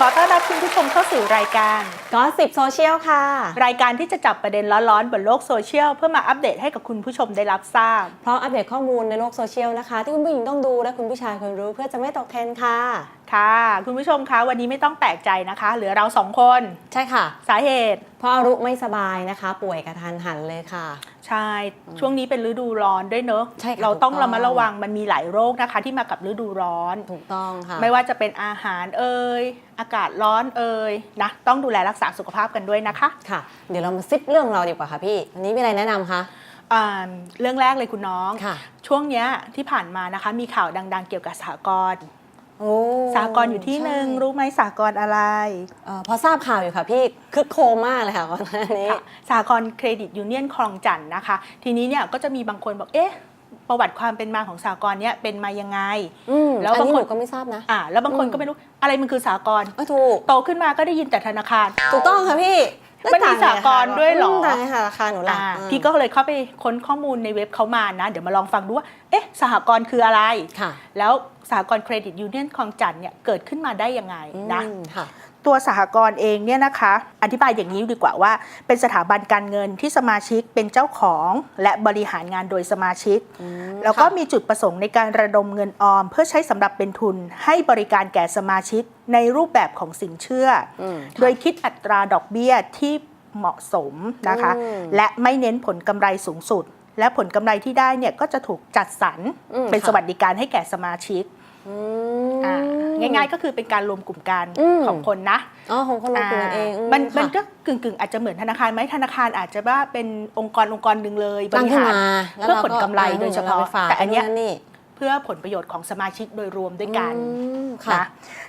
วัสดีค่ะขอต้อนรับคุณผู้ชมเข้าสู่รายการก็สิบโซเชียลค่ะ รายการที่จะจับประเด็นร้อนๆ บนโลกโซเชียลเพื่อมาอัปเดตให้กับคุณผู้ชมได้รับทราบเพราะอัปเดตข้อมูลในโลกโซเชียลนะคะ ที่คุณผู้หญิงต้องดูและคุณผู้ชายควรรู้เพื่อจะไม่ตกเทรนด์ค่ะ ค่ะ คุณผู้ชมคะวันนี้ไม่ต้องแปลกใจนะคะ เหลือเราสองคน ใช่ค่ะ สาเหตุเพราะอารุไม่สบายนะคะ ป่วยกระทันหันเลยค่ะ ใช่ ช่วงนี้เป็นฤดูร้อนด้วยเนอะใช่ค่ะเราต้องถูกต้อง ระมัดระวังมันมีหลายโรคนะคะ ที่มากับฤดูร้อน ถูกต้องค่ะ ไม่ว่าจะเป็นอาหารเอ่ยอากาศร้อนเอ่ยนะต้องดูแลรักษาสุขภาพกันด้วยนะคะค่ะ เดี๋ยวเรามาซิปเรื่องเราดีกว่าค่ะพี่วันนี้มีอะไรแนะนำคะ อ่าเรื่องแรกเลยคุณน้อง ค่ะ ช่วงเนี้ยที่ผ่านมานะคะ มีข่าวดัง ๆ เกี่ยวกับสหกรณ์ โอ้สหกรณ์อยู่ที่หนึ่งใช่รู้ไหมสหกรณ์อะไรเอ่อพอทราบข่าวอยู่ค่ะพี่คึกโครมมากเลยค่ะก่อนหน้านี้ ค่ะสหกรณ์เครดิตยูเนียนคลองจันทน์นะคะ ทีนี้เนี่ยก็จะมีบางคนบอกเอ๊ะ ประวัติความเป็นมาของสหกรณ์เนี้ยเป็นมายังไง อืมแล้วอันนี้บางคนหนูก็ไม่ทราบนะ อ่าแล้วบางคนอืม ก็ไม่รู้อะไรมันคือสหกรณ์เออถูกโตขึ้นมาก็ได้ยินแต่ธนาคาร ถูกต้องค่ะพี่ มันมีสหกรณ์ด้วยเหรอต่างไงค่ะราคาหนูล่ะอ่าอืมพี่ก็เลยเข้าไปค้นข้อมูลในเว็บเขามานะ เดี๋ยวมาลองฟังดูว่า เอ๊ะ สหกรณ์คืออะไรค่ะแล้วสหกรณ์เครดิตยูเนียนคลองจันทน์เนี่ยเกิดขึ้นมาได้ยังไงนะอืมค่ะ ตัวสหกรณ์เองเนี่ยนะคะอธิบายอย่างนี้ดีกว่าว่า เป็นสถาบันการเงินที่สมาชิกเป็นเจ้าของและบริหารงานโดยสมาชิก แล้วก็ค่ะมีจุดประสงค์ในการระดมเงินออม เพื่อใช้สำหรับเป็นทุน ให้บริการแก่สมาชิกในรูปแบบของสินเชื่ออมโดยคิดอัตราดอกเบี้ยที่เหมาะสมนะคะอืมและไม่เน้นผลกำไรสูงสุด และผลกำไรที่ได้เนี่ยก็จะถูกจัดสรรอืมเป็นค่ะสวัสดิการให้แก่สมาชิกอืมอ่า ง่ายๆก็คือเป็นการรวมกลุ่มกันอืมของคนนะอ๋อของคนลงทุนกันเองอ่ามันค่ะมันก็กึ่งกึ่งๆ อาจจะเหมือนธนาคารไหมธนาคารอาจจะว่าเป็นองค์กรองค์กรหนึ่งเลยบตั้งริขึ้นหารมาเพื่อผลกำไรโดยเฉพาะรไปฝกแต่อันเนี้ยนู่นี่เพื่อผลประโยชน์ของสมาชิกโดยรวมด้วยกันอืมค่ะนะ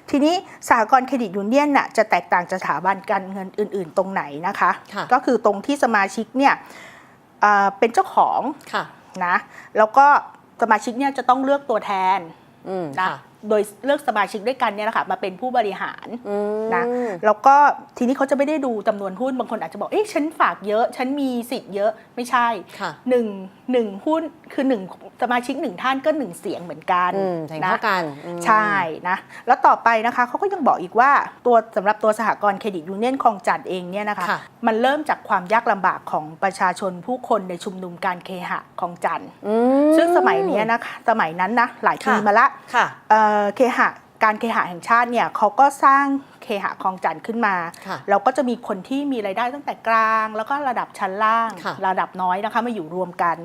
ทีนี้สหกรณ์เครดิตยูเนียนน่ะจะแตกต่างจากสถาบันการเงินอื่น ๆ ตรงไหนนะคะค่ะก็คือตรงที่สมาชิกเนี่ยเอ่อเป็นเจ้าของค่ะนะแล้วก็สมาชิกเนี่ยจะต้องเลือกตัวแทนอืมนะค่ะ โดยเลือกสมาชิกด้วยกันเนี่ยแหละค่ะมาเป็นผู้บริหารอืมนะแล้วก็ทีนี้เขาจะไม่ได้ดูจำนวนหุ้นบางคนอาจจะบอกเอ๊ะฉันฝากเยอะ ฉันมีสิทธิ์เยอะไม่ใช่ค่ะหนึ่งหนึ่งหุ้นคือหนึ่งสมาชิกหนึ่งท่านก็หนึ่งเสียงเหมือนกันอืมแข่งนะเท่ากันอืมใช่นะแล้วต่อไปนะคะเขาก็ยังบอกอีกว่าตัวสำหรับตัวสหกรณ์เครดิตยูเนียนคลองจันทน์เองเนี่ยนะคะค่ะมันเริ่มจากความยากลำบากของประชาชนผู้คนในชุมนุมการเคหะคลองจันทน์อืมซึ่งสมัยเนี้ยนะคะสมัยนั้นนะหลายปีค่ะมาละค่ะเอ่อเคหะการเคหะแห่งชาติเนี่ยเขาก็สร้างเคหะคลองจันทน์ขึ้นมาค่ะเราก็จะมีคนที่มีรายได้ตั้งแต่กลาง แล้วก็ระดับชั้นล่างค่ะระดับน้อยนะคะมาอยู่รวมกัน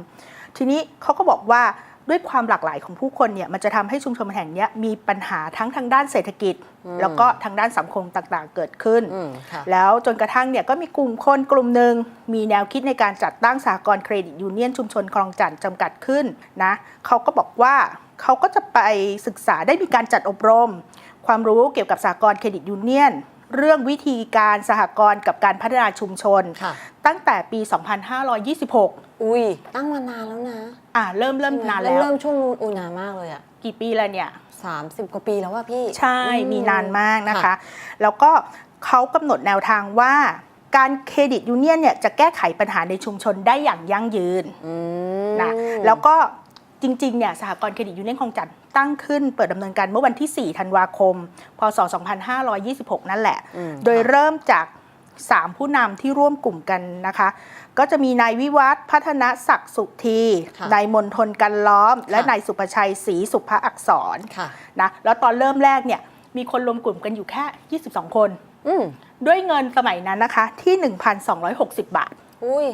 ทีนี้เขาก็บอกว่าด้วยความหลากหลายของผู้คนเนี่ยมันจะทำให้ชุมชนแห่งเนี้ยมีปัญหาทั้งทางด้านเศรษฐกิจ แล้วก็ทางด้านสังคมต่างๆ เกิดขึ้นอืมค่ะแล้วจนกระทั่งเนี่ยก็มีกลุ่มคนกลุ่มหนึ่งมีแนวคิดในการจัดตั้งสหกรณ์เครดิตยูเนียนชุมชนคลองจันทน์จำกัดขึ้นนะเขาก็บอกว่า เขาก็จะไปศึกษาได้มีการจัดอบรม ความรู้เกี่ยวกับสหกรณ์เครดิตยูเนียน เรื่องวิธีการสหกรณ์กับการพัฒนาชุมชน ค่ะ ตั้งแต่ปี 2526 อุ้ยตั้งมานานแล้วนะอ่าเริ่มเริ่มนานแล้ว เริ่มช่วงนู้นอุ้ยนานมากเลยอะกี่ปีแล้วเนี่ยสามสิบกว่าปีแล้วว่าพี่ใช่ อื มีนานมากนะคะ ค่ะ แล้วก็เขากำหนดแนวทางว่า การเครดิตยูเนียนเนี่ยจะแก้ไขปัญหาในชุมชนได้อย่างยั่งยืนอืม นะ แล้วก็ จริงๆ เนี่ยสหกรณ์เครดิตยูเนียนคลองจันทน์ตั้งขึ้นเปิดดำเนินการเมื่อวันที่ 4 ธันวาคม พศ 2526 นั่นแหละ อืม โดยเริ่มจาก 3 ผู้นำที่ร่วมกลุ่มกันนะคะ ก็จะมีนายวิวัฒน์พัฒนศักดิ์สุธีค่ะนายมนทนกันล้อม และค่ะ นายสุภชัยศรีสุภอักษรค่ะ นะแล้วตอนเริ่มแรกเนี่ยมีคนรวมกลุ่มกันอยู่แค่ 22 คน อืมด้วยเงินสมัยนั้นนะคะที่ 1,260 บาท อุ้ย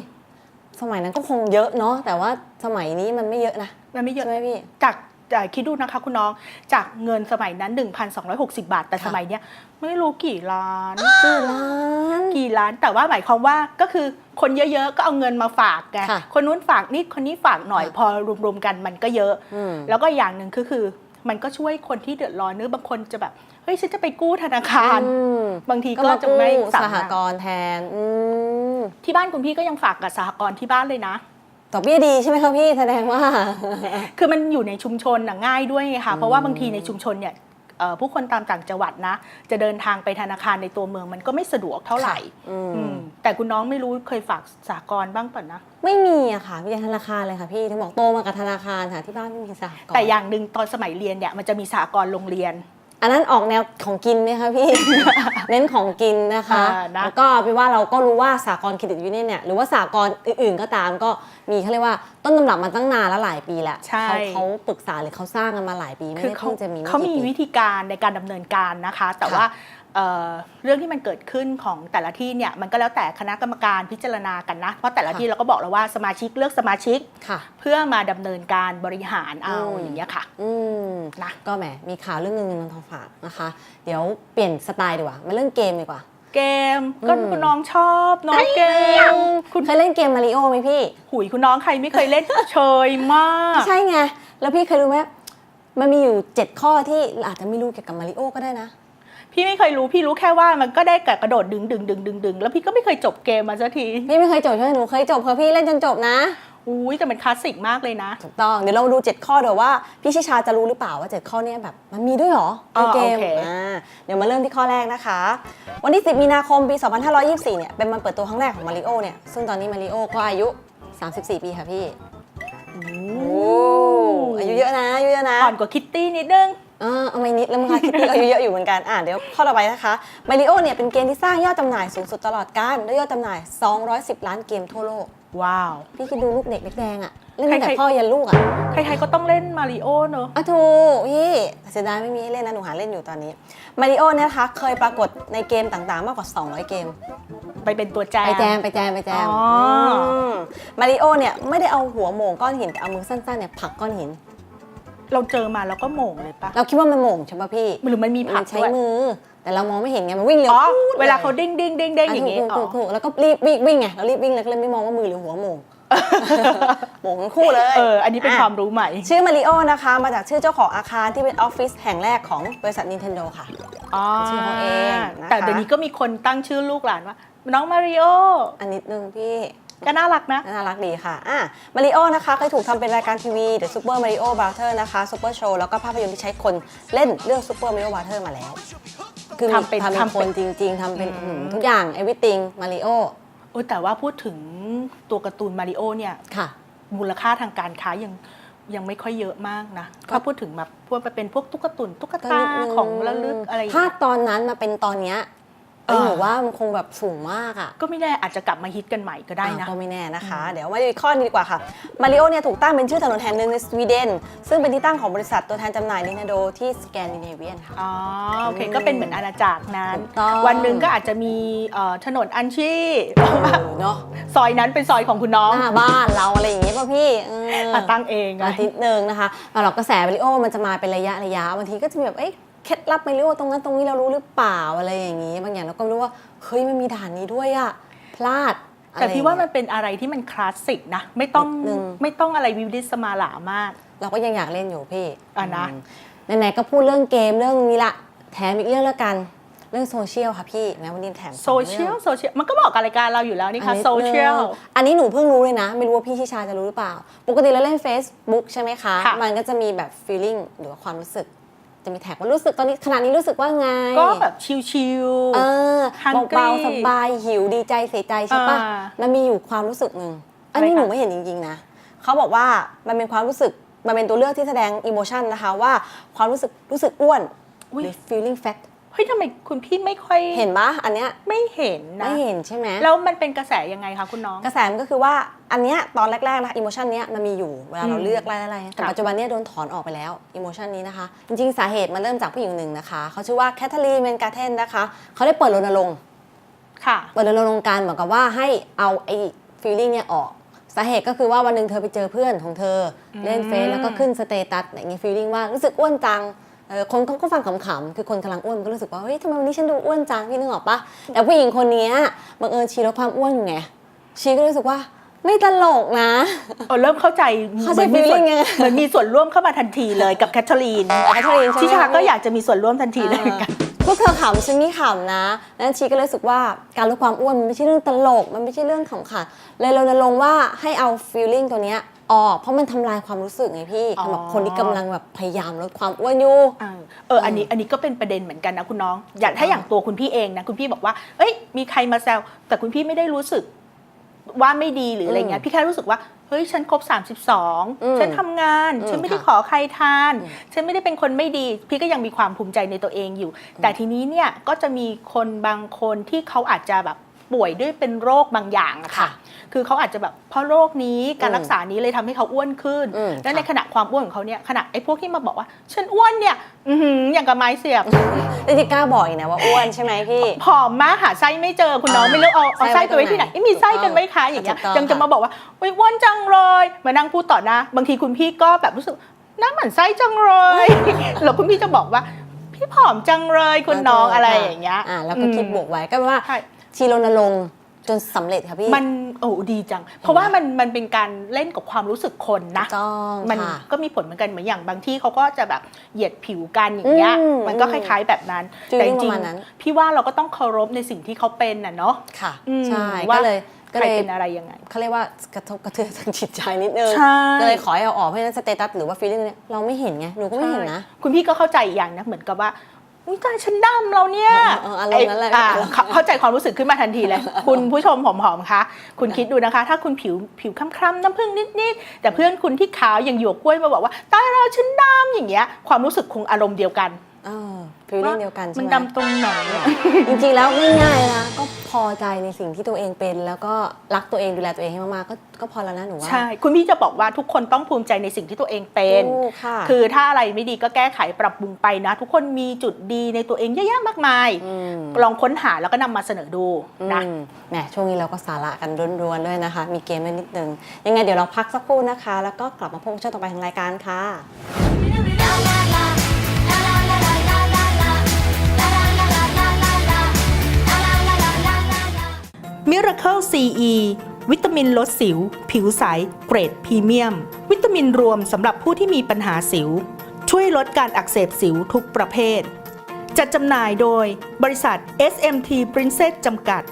สมัยนั้นก็คงเยอะเนาะแต่ว่าสมัยนี้มันไม่เยอะนะมันไม่เยอะใช่ไหมพี่จากจากคิดดูนะคะคุณน้องจากเงินสมัยนั้น 1,260 บาท แต่ค่ะสมัยเนี้ยไม่รู้กี่ล้านกี่ล้านกี่ล้านแต่ว่าหมายความว่าก็คือคนเยอะๆก็เอาเงินมาฝากไงค่ะคนนู้นฝากนี่คนนี้ฝากหน่อยค่ะพอรวมๆกันมันก็เยอะอืมแล้วก็อย่างหนึ่งก็คือ มันก็ช่วยคนที่เดือดร้อนเนื้อะบางคนจะแบบเฮ้ยฉันจะไปกู้ธนาคารอืมบางทีก็ก็มาจะกู้ไม่สสาหมารถกรณ์แทนอืมที่บ้านคุณพี่ก็ยังฝากกับสหกรณ์ที่บ้านเลยนะดอกเบี้ยดีใช่ไหมคะพี่แสดงว่า คือมันอยู่ในชุมชนน่ะง่ายด้วยไงคะเพราะว่าบางทีในชุมชนเนี่ยเอ่อผู้คนตามต่างจังหวัดนะ จะเดินทางไปธนาคารในตัวเมืองมันก็ไม่สะดวกเท่าไหร่อืมอืมแต่คุณน้องไม่รู้เคยฝากสากลบ้างป่ะนะ ไม่มีอะค่ะมีแต่ธนาคารเลยค่ะพี่ถึงบอกโตมากับธนาคารค่ะที่บ้านไม่มีสหกรณ์แต่อย่างหนึ่งตอนสมัยเรียนเนี่ยมันจะมีสากลโรงเรียน อันนั้นออกแนวของกินไหมคะพี่ เน้นของกินนะคะอ่านะ แล้วก็เป็นว่าเราก็รู้ว่าสากลเครดิตยูเนียนเนี่ยหรือว่าสากลอื่นๆก็ตามก็มีเขาเรียกว่าต้นตำรับมาตั้งนานแล้วหลายปีแล้วใช่ เขาเขาปรึกษาหรือเขาสร้างกันมาหลายปีไม่คือได้เขาเพิ่งจะมีไเขามีกี่ปี วิธีการในการดำเนินการนะคะ แต่ค่ะว่า เอ่อเรื่องที่มันเกิดขึ้นของแต่ละที่เนี่ยมันก็แล้วแต่คณะกรรมการพิจารณากันนะ เพราะแต่ละค่ะที่เราก็บอกแล้วว่าสมาชิกเลือกสมาชิกค่ะเพื่อมาดำเนินการบริหารเอาอืมอย่างเงี้ยค่ะอืมนะก็แหมมีข่าวเรื่องเงินเงินทองฝากนะคะ เดี๋ยวเปลี่ยนสไตล์ดีกว่ามาเรื่องเกมดีกว่าเกมก็อืมคุณน้องชอบน้องเกม คุณเคยเล่นเกมมาริโอไหมพี่ หุยคุณน้องใครไม่เคยเล่นเชยมากไม่ใช่ไง แล้วพี่เคยรู้ไหมมันมีอยู่ 7 ข้อที่อาจจะไม่รู้เกี่ยวกับมาริโอก็ได้นะ พี่ไม่เคยรู้พี่รู้แค่ว่ามันก็ได้กระโดดดึงดึงดึงดึงดึงแล้วพี่ก็ไม่เคยจบเกมมาสักทีพี่ไม่เคยจบใช่ไหมหนูเคยจบเพราะพี่เล่นจนจบนะอุ้ยแต่มันคลาสสิกมากเลยนะถูกต้องเดี๋ยวเรามาดู 7 ข้อเดี๋ยวว่าพี่ชิชาจะรู้หรือเปล่าว่า 7 ข้อเนี้แบบมันมีด้วยเหรอในอ๋อเกมโอเคอ่าเดี๋ยวมาเริ่มที่ข้อแรกนะคะ วันที่ 10 มีนาคมปี 2524 เนี่ยเป็นวันเปิดตัวครั้งแรกของมาริโอเนี่ยซึ่งตอนนี้มาริโอก็อายุ 34 ปีค่ะพี่โอ้อายุเยอะนะอายุเยอะนะอ่อนกว่าคิตตี้นิดนึง เออเอาไม่นิดแล้วมั้งคะคิดว่าอายุเยอะอยู่เหมือนกันอะเดี๋ยวข้อต่อไปนะคะมาริโอเนี่ยเป็นเกมที่สร้างยอดจำหน่ายสูงสุดตลอดกาลด้วยยอดจำหน่าย 210 ล้านเกมทั่วโลก ว้าว พี่คิดดูลูกเด็กเล็กแดงอะเล่นตั้งแต่ใครๆ พ่อยันลูกอะใครๆก็ต้องเล่นมาริโอเนอะอะถูกพี่เสียดายไม่มีให้เล่นนะหนูหาเล่นอยู่ตอนนี้มาริโอเนี่ยนะคะเคยปรากฏในเกมต่างๆ มากกว่า 200 เกม ไปเป็นตัวแจม ไปแจมไปแจมไปแจมอ๋ออื มมาริโอเนี่ยไม่ได้เอาหัวโหม่งก้อนหินแต่เอามือสั้นๆเนี่ยผลักก้อนหิน เราเจอมาแล้วก็โหม่งเลยปะเราคิดว่ามันโหม่งใช่ปะพี่หรือมันมีผัมักนใช้ด้วยมือ แต่เรามองไม่เห็นไงมันวิ่งเร็วอ๋อปู๊ดเวลายเขาเด้งเด้งเด้งเด้งอย่างนี้งี้ถูกอ๋ถูอกถูกแล้วก็รีบวิ่งวิ่งไงเรารีบวิ่งเลยก็เลยไม่มองว่ามือหรือหัวโหม่ง โหม่งทั้งคู่เลยเออ อันนี้เป็นความรู้ใหม่ ชื่อมาริโอนะคะมาจากชื่อเจ้าของอาคารที่เป็นออฟฟิศแห่งแรกของบริษัท Nintendo ค่ะ อ๋อชื่อเขาเองนะคะ แต่เดี๋ยวนี้ก็มีคนตั้งชื่อลูกหลานว่า น้องมาริโออันนิดนึงพี่ ก็น่ารักนะ น่ารักดีค่ะอะมาริโอนะคะเคยถูกทำเป็นรายการทีวี The Super Mario Brother นะคะ Super Show แล้วก็ภาพยนตร์ที่ใช้คนเล่นเรื่อง Super Mario Brother มาแล้ว คือมีทำเป็นทำเป็นทำคเป็นนจริง ๆทำเป็นอืมอืมทุกอย่าง everything มาริโอโอ้ยแต่ว่าพูดถึงตัวการ์ตูนมาริโอเนี่ย ค่ะ มูลค่าทางการค้ายังยังไม่ค่อยเยอะมากนะก็ถ้าพูดถึงแบบพวกไปเป็นพวกตุ๊กตาตุนตุ๊กก็ตานิดนึของระลึกอะไรอย่างถ้าเงี้ยตอนนั้นมาเป็นตอนเนี้ย เออหนูว่ามันคงแบบสูงมากอะก็ไม่แน่อาจจะกลับมาฮิตกันใหม่ก็ได้นะ อ่าก็ไม่แน่นะคะ เดี๋ยวมาดูอีกข้อนี้ดีกว่าค่ะมาริโอเนี่ยถูกตั้งเป็นชื่อถนนแห่งหนึ่งในสวีเดน ซึ่งเป็นที่ตั้งของบริษัทตัวแทนจำหน่าย Nintendo ที่สแกนดิเนเวียนค่ะ อ๋อโอเค อืมก็เป็นเหมือนอาณาจักรนั้น ถูกต้อง วันหนึ่งก็อาจจะมีเอ่อถนนอันชีเออเนาะซอยนั้นเป็นซอยของคุณน้องหน้าบ้านเราอะไรอย่างเงี้ยป่ะพี่เออ อะตั้งเองไง อาทิตย์หนึ่งนะคะเอาหรอกกระแสมาริโอมันจะมาเป็นระยะระยะบางทีก็จะมีแบบเอ้ย เคล็ดลับมาริโอตรงนั้นตรงนี้เรารู้หรือเปล่าอะไรอย่างงี้ บางอย่างเราก็ไม่รู้ว่าเฮ้ยมันมีด่านนี้ด้วยอะพลาดอะไรแต่พี่ว่ามันอย่งเงี้ยเป็นอะไรที่มันคลาสสิกนะ ไม่ต้องนิดนึงไม่ต้องอะไรวิวดิสมาลามาก เราก็ยังอยากเล่นอยู่พี่อะนะอืมไหนๆก็พูดเรื่องเกมเรื่องนี้ละแถมอีกเรื่องแล้วกันเรื่องโซเชียลค่ะพี่แม้วันนี้แถมสโซองเชียลรื่องโซเชียลมันก็บอกกับรายการเราอยู่แล้วนี่อัค่ะนนี้โซเชียลอันนี้หนูเพิ่งรู้เลยนะ ไม่รู้ว่าพี่ชิชาจะรู้หรือเปล่า ปกติเราเล่น Facebook ใช่ไหมคะค่ะมันก็จะมีแบบ feeling หรือว่าความรู้สึก จะมีแท็กว่ารู้สึกตอนนี้ขณะนี้รู้สึกว่าไง ก็แบบชิลเออ Hungry เบาๆสบายหิวดีใจเสียใจใช่ปะอ่ามันมีอยู่ความรู้สึกหนึ่งอันนี้อะไรคะหนูไม่เห็นจริงๆนะเขาบอกว่ามันเป็นความรู้สึกมันเป็นตัวเลือกที่แสดงอิโมชันนะคะว่าความรู้สึกรู้สึกอ้วนอุ๊ยหรือ feeling fat เฮ้ยทำไมคุณพี่ไม่ค่อยเห็นปะอันเนี้ยไม่เห็นนะไม่เห็นใช่ไหมแล้วมันเป็นกระแสยังไงคะคุณน้อง กระแสมันก็คือว่าอันเนี้ยตอนแรกๆนะอิโมชันเนี้ยมันมีอยู่เวลาเราอืมเลือกไล่ๆแต่ค่ะปัจจุบันเนี้ยโดนถอนออกไปแล้วอิโมชันนี้นะคะ จริงๆ สาเหตุมันเริ่มจากผู้หญิงหนึ่งนะคะเขาชื่อว่าแคทเธอรีนเมนกาเทนนะคะเขาได้เปิดรณรงค์ค่ะเปิดรณรงค์การเหมือนกับว่าให้เอาไอ้ฟีลลิ่งเนี่ยออกสาเหตุก็คือว่าวันหนึ่งเธอไปเจอเพื่อนของเธออมเล่นเฟซแล้วก็ขึ้นสเตตัสอย่างนี้ฟีลลิ่งว่ารู้สึกอ้วนจังเออ คนเขาก็ฟังขำๆ คือคนกำลังอ้วนก็รู้สึกว่า เฮ้ยทำไมวันนี้ฉันดูอ้วนจังพี่นึกออกปะแต่ผู้หญิงคนเนี้ยบังเอิญชีลดความอ้วนอยู่ไง ชีก็รู้สึกว่าไม่ตลกนะเออเริ่มเข้าใจเข้าใจหมือนมีส่วน feeling ไงเหมือนมีส่วนร่วมเข้ามาทันทีเลยกับแคทเธอรีนแคทเธอรีนใช่ไหมชิชาก็อยากจะมีส่วนร่วมทันทีเลยเหมือนกันพวกเธอขำฉันไม่ขำนะนั้นชีก็เลยรู้สึกว่าการลดความอ้วนมันไม่ใช่เรื่องตลก มันไม่ใช่เรื่องขำขันเลยรณรงค์ว่าให้เอา feeling ตัวเนี้ย ออกเพราะมันทำลายความรู้สึกไงพี่อ๋อ สำหรับคนที่กำลังแบบพยายามลดความอ้วนอยู่เออเอออันนี้อันนี้ก็เป็นประเด็นเหมือนกันนะคุณน้อง อย่างถ้าอย่างตัวคุณพี่เองนะคุณพี่บอกว่า เอ้ยมีใครมาแซวแต่คุณพี่ไม่ได้รู้สึกว่าไม่ดีหรืออะไรเงี้ยพี่แค่รู้สึกว่าเฮ้ยฉันครบ อืม32 ฉันทำงาน อืมฉันไม่ได้ค่ะขอใครทานฉันไม่ได้เป็นคนไม่ดี พี่ก็ยังมีความภูมิใจในตัวเองอยู่ แต่ทีนี้เนี่ยก็จะมีคนบางคนที่เขาอาจจะแบบป่วยด้วยเป็นโรคบางอย่างอะค่ะ ค่ะคือเขาอาจจะแบบเพราะโรคนี้การอืมรักษานี้เลยทำให้เขาอ้วนขึ้นอืมและในค่ะขณะความอ้วนของเขาเนี่ยขณะไอ้พวกที่มาบอกว่า ฉันอ้วนเนี่ยอือหืออย่างกับไม้เสียบแต่ที่กล้าบอกอีกนะว่าอ้วนใช่ไหมพี่ผอมมากหาไส้ไม่เจอคุณน้องอ่าไม่รู้เอาเอาไส้ไส้ไว้ไปไว้ที่ไหนตรงไหนเอ๊ะมีไส้กันไหมคะอย่างเงี้ยถูกต้องยังจะมาบอกว่าอุ๊ยอ้วนจังเลยมานั่งพูดต่อหน้าบางทีคุณพี่ก็แบบรู้สึกหน้าหมันไส้จังเลยแล้วคุณพี่จะบอกว่า พี่ผอมจังเลยคุณน้องอะไรอย่างเงี้ยอ่าแล้วก็คิดบวกไว้ก็แปลว่าใช่ชีรณรงค์ จนสำเร็จค่ะพี่ มันโอ้ดีจัง เพราะว่ามันมันเป็นการเล่นกับความรู้สึกคนนะต้องมันค่ะก็มีผลเหมือนกันเหมือนอย่างบางที่เขาก็จะแบบเหยียดผิวกันอย่างเงี้ยอืมมันก็คล้าย ๆแบบนั้นฟีลแต่ลิ่จงริงประมาณนั้นๆพี่ว่าเราก็ต้องเคารพในสิ่งที่เขาเป็นน่ะเนาะค่ะอืมใช่ว่าก็เลยก็ใครเลยเป็นอะไรยังไงเขาเรียกว่ากระทบกระเทือนทางจิตใจนิดนึงใช่ก็เลยขอให้เอาออกเพราะฉะนั้นสเตตัสหรือว่าฟีลลิ่งเนี่ยเราไม่เห็นไงหนูก็ไม่เห็นนะใช่คุณพี่ก็เข้าใจอีกอย่างนะเหมือนกับว่า อุ้ยตายฉันดำเราเนี่ยเออเอออารมณ์นั้นแหละไอ้อ่าเข้าเข้าใจความรู้สึกขึ้นมาทันทีเลย คุณผู้ชมผอมๆคะคุณคิดดูนะคะ ถ้าคุณผิวผิวคล้ำๆน้ำผึ้งนิดๆแต่เพื่อนคุณที่ขาวอย่างหยวกกล้วยมาบอกว่าตายเราฉันดำอย่างเงี้ยความรู้สึกคงอารมณ์เดียวกันเออฟีลลิ่งเดียวกันใช่มันไหมดำตรงไหนอะ จริงๆแล้วง่ายๆนะก็ พอใจในสิ่งที่ตัวเองเป็น แล้วก็รักตัวเองดูแลตัวเองให้มากๆก็ก็พอแล้วนะหนูว่า ใช่ คุณพี่จะบอกว่าทุกคนต้องภูมิใจในสิ่งที่ตัวเองเป็น ถูกค่ะคือถ้าอะไรไม่ดีก็แก้ไขปรับปรุงไปนะ ทุกคนมีจุดดีในตัวเองเยอะแยะมากมาย ม ลองค้นหาแล้วก็นำมาเสนอดูนะ อืมแหมช่วงนี้เราก็สาระกันร้วนๆด้วยนะคะ มีเกมด้วยนิดนึง ยังไงเดี๋ยวเราพักสักครู่นะคะ แล้วก็กลับมาพบกันช่วงต่อไปของรายการค่ะ Miracle CE วิตามินลดสิว ผิวใส เกรดพรีเมียม วิตามินรวมสำหรับผู้ที่มีปัญหาสิว ช่วยลดการอักเสบสิวทุกประเภท จัดจำหน่ายโดยบริษัท SMT Princess จำกัด